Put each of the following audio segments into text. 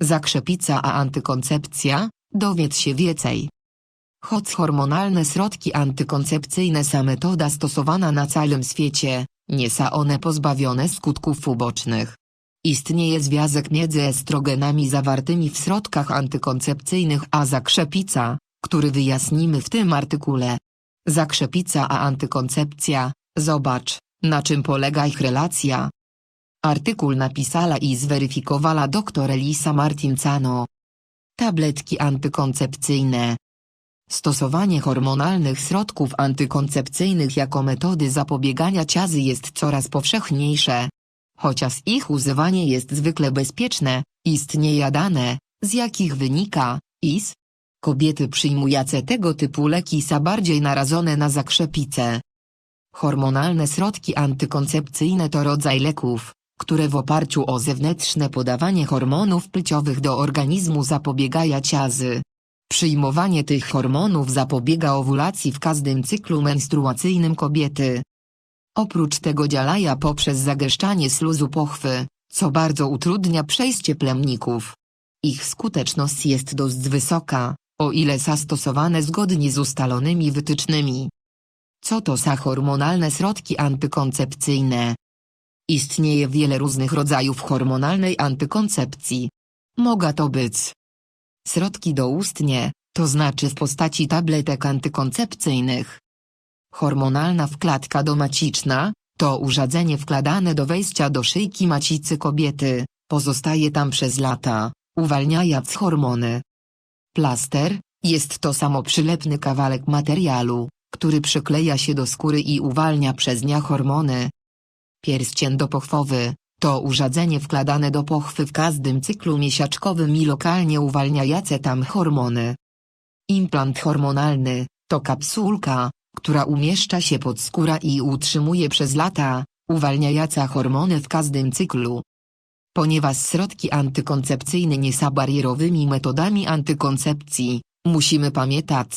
Zakrzepica a antykoncepcja? Dowiedz się więcej. Choć hormonalne środki antykoncepcyjne są metoda stosowana na całym świecie, nie są one pozbawione skutków ubocznych. Istnieje związek między estrogenami zawartymi w środkach antykoncepcyjnych a zakrzepica, który wyjaśnimy w tym artykule. Zakrzepica a antykoncepcja, zobacz, na czym polega ich relacja. Artykuł napisała i zweryfikowała dr Elisa Martincano. Tabletki antykoncepcyjne. Stosowanie hormonalnych środków antykoncepcyjnych jako metody zapobiegania ciazy jest coraz powszechniejsze. Chociaż ich używanie jest zwykle bezpieczne, istnieje dane, z jakich wynika, iż kobiety przyjmujące tego typu leki są bardziej narażone na zakrzepicę. Hormonalne środki antykoncepcyjne to rodzaj leków, które w oparciu o zewnętrzne podawanie hormonów płciowych do organizmu zapobiegają ciazy. Przyjmowanie tych hormonów zapobiega owulacji w każdym cyklu menstruacyjnym kobiety. Oprócz tego działają poprzez zagęszczanie śluzu pochwy, co bardzo utrudnia przejście plemników. Ich skuteczność jest dość wysoka, o ile są stosowane zgodnie z ustalonymi wytycznymi. Co to są hormonalne środki antykoncepcyjne? Istnieje wiele różnych rodzajów hormonalnej antykoncepcji. Mogą to być środki doustnie, to znaczy w postaci tabletek antykoncepcyjnych. Hormonalna wkładka domaciczna, to urządzenie wkładane do wejścia do szyjki macicy kobiety, pozostaje tam przez lata, uwalniając hormony. Plaster, jest to samo przylepny kawałek materiału, który przykleja się do skóry i uwalnia przez nie hormony. Pierścień dopochwowy, to urządzenie wkładane do pochwy w każdym cyklu miesiączkowym i lokalnie uwalniające tam hormony. Implant hormonalny, to kapsułka, która umieszcza się pod skóra i utrzymuje przez lata, uwalniająca hormony w każdym cyklu. Ponieważ środki antykoncepcyjne nie są barierowymi metodami antykoncepcji, musimy pamiętać,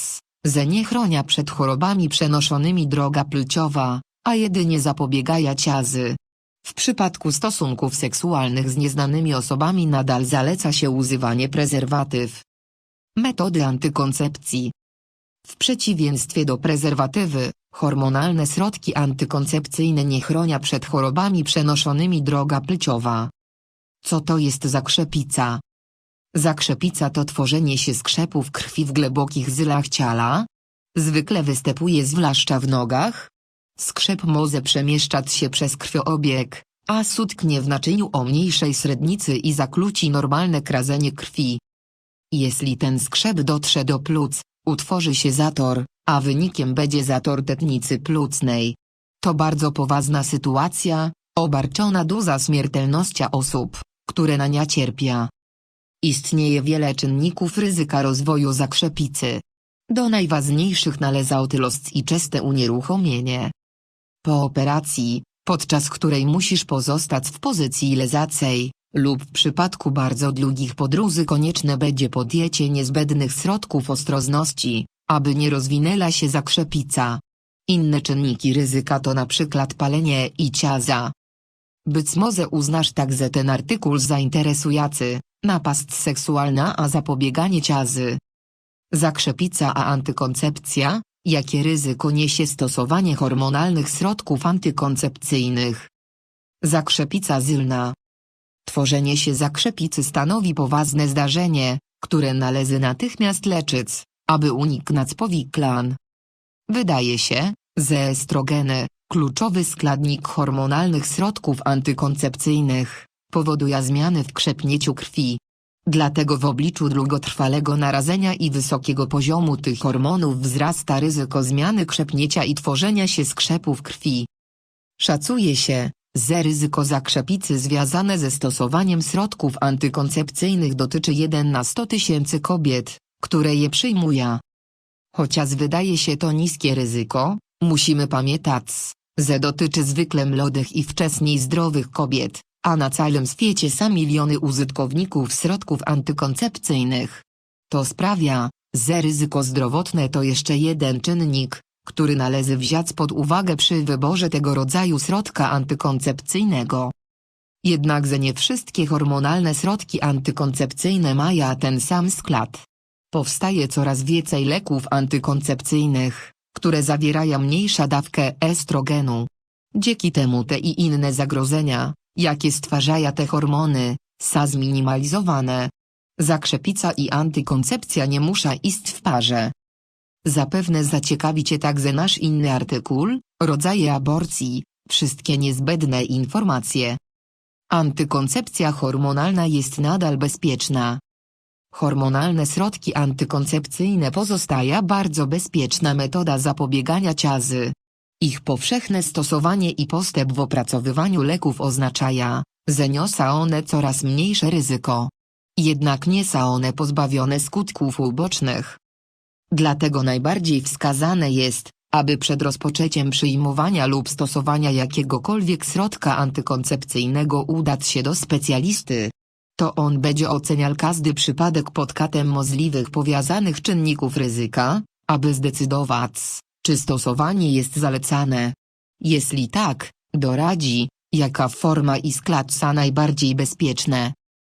że nie chronia przed chorobami przenoszonymi droga płciowa, a jedynie zapobiegają ciazy. W przypadku stosunków seksualnych z nieznanymi osobami nadal zaleca się używanie prezerwatyw. Metody antykoncepcji W przeciwieństwie do prezerwatywy, hormonalne środki antykoncepcyjne nie chronia przed chorobami przenoszonymi droga płciowa. Co to jest zakrzepica? Zakrzepica to tworzenie się skrzepów krwi w głębokich zylach ciała. Zwykle występuje zwłaszcza w nogach. Skrzep może przemieszczać się przez krwiobieg, a sutknie w naczyniu o mniejszej średnicy i zakłóci normalne kradzenie krwi. Jeśli ten skrzep dotrze do płuc, utworzy się zator, a wynikiem będzie zator tetnicy płucnej. To bardzo poważna sytuacja, obarczona duża śmiertelnością osób, które na nią cierpią. Istnieje wiele czynników ryzyka rozwoju zakrzepicy. Do najważniejszych należy otylost i częste unieruchomienie. Po operacji, podczas której musisz pozostać w pozycji leżacej, lub w przypadku bardzo długich podróży konieczne będzie podjęcie niezbędnych środków ostrożności, aby nie rozwinęła się zakrzepica. Inne czynniki ryzyka to przykład palenie i ciaza. Być może uznasz także ten artykuł za interesujący, napast seksualna a zapobieganie ciazy. Zakrzepica a antykoncepcja, jakie ryzyko niesie stosowanie hormonalnych środków antykoncepcyjnych. Zakrzepica zylna. Tworzenie się zakrzepicy stanowi poważne zdarzenie, które należy natychmiast leczyć, aby uniknąć powiklan. Wydaje się, że estrogeny, kluczowy składnik hormonalnych środków antykoncepcyjnych, powoduje zmiany w krzepnięciu krwi. Dlatego w obliczu długotrwałego narażenia i wysokiego poziomu tych hormonów wzrasta ryzyko zmiany krzepnięcia i tworzenia się skrzepów krwi. Szacuje się, że ryzyko zakrzepicy związane ze stosowaniem środków antykoncepcyjnych dotyczy 1 na 100 tysięcy kobiet, które je przyjmują. Chociaż wydaje się to niskie ryzyko, musimy pamiętać, że dotyczy zwykle młodych i wcześniej zdrowych kobiet, a na całym świecie są miliony użytkowników środków antykoncepcyjnych. To sprawia, że ryzyko zdrowotne to jeszcze jeden czynnik, który należy wziąć pod uwagę przy wyborze tego rodzaju środka antykoncepcyjnego. Jednakże nie wszystkie hormonalne środki antykoncepcyjne mają ten sam skład. Powstaje coraz więcej leków antykoncepcyjnych, które zawierają mniejsza dawkę estrogenu. Dzięki temu te i inne zagrożenia, jakie stwarzają te hormony, są zminimalizowane. Zakrzepica i antykoncepcja nie muszą iść w parze. Zapewne zaciekawi Cię także nasz inny artykuł, rodzaje aborcji, wszystkie niezbędne informacje. Antykoncepcja hormonalna jest nadal bezpieczna. Hormonalne środki antykoncepcyjne pozostaje bardzo bezpieczna metoda zapobiegania ciazy. Ich powszechne stosowanie i postęp w opracowywaniu leków oznaczają, że niosą one coraz mniejsze ryzyko. Jednak nie są one pozbawione skutków ubocznych. Dlatego najbardziej wskazane jest, aby przed rozpoczęciem przyjmowania lub stosowania jakiegokolwiek środka antykoncepcyjnego udać się do specjalisty. To on będzie oceniał każdy przypadek pod kątem możliwych powiązanych czynników ryzyka, aby zdecydować, czy stosowanie jest zalecane. Jeśli tak, doradzi, jaka forma i skład są najbardziej bezpieczne.